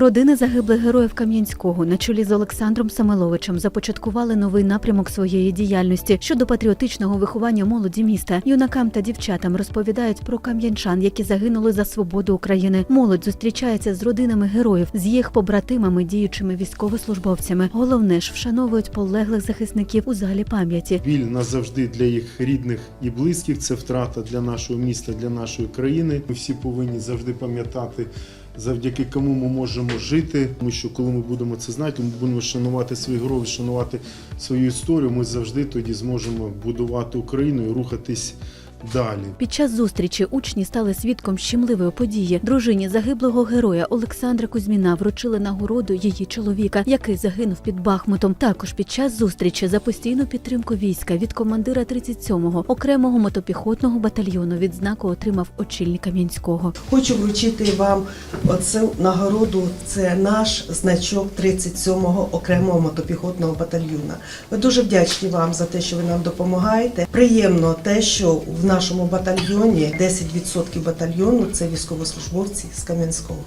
Родини загиблих героїв Кам'янського на чолі з Олександром Самиловичем започаткували новий напрямок своєї діяльності щодо патріотичного виховання молоді міста. Юнакам та дівчатам розповідають про кам'янчан, які загинули за свободу України. Молодь зустрічається з родинами героїв, з їх побратимами, діючими військовослужбовцями. Головне ж вшановують полеглих захисників у залі пам'яті. Біль назавжди для їх рідних і близьких. Це втрата для нашого міста, для нашої країни. Ми всі повинні завжди пам'ятати, завдяки кому ми можемо жити. Тому що коли ми будемо це знати, ми будемо шанувати свій героїв, шанувати свою історію. Ми завжди тоді зможемо будувати Україну і рухатись далі. Під час зустрічі учні стали свідком щемливої події. Дружині загиблого героя Олександра Кузьміна вручили нагороду її чоловіка, який загинув під Бахмутом. Також під час зустрічі за постійну підтримку війська від командира 37-го окремого мотопіхотного батальйону відзнаку отримав очільник Кам'янського. Хочу вручити вам оцю нагороду. Це наш значок 37-го окремого мотопіхотного батальйона. Ми дуже вдячні вам за те, що ви нам допомагаєте. Приємно те, що в нашому батальйоні 10% батальйону це військовослужбовці з Кам'янського.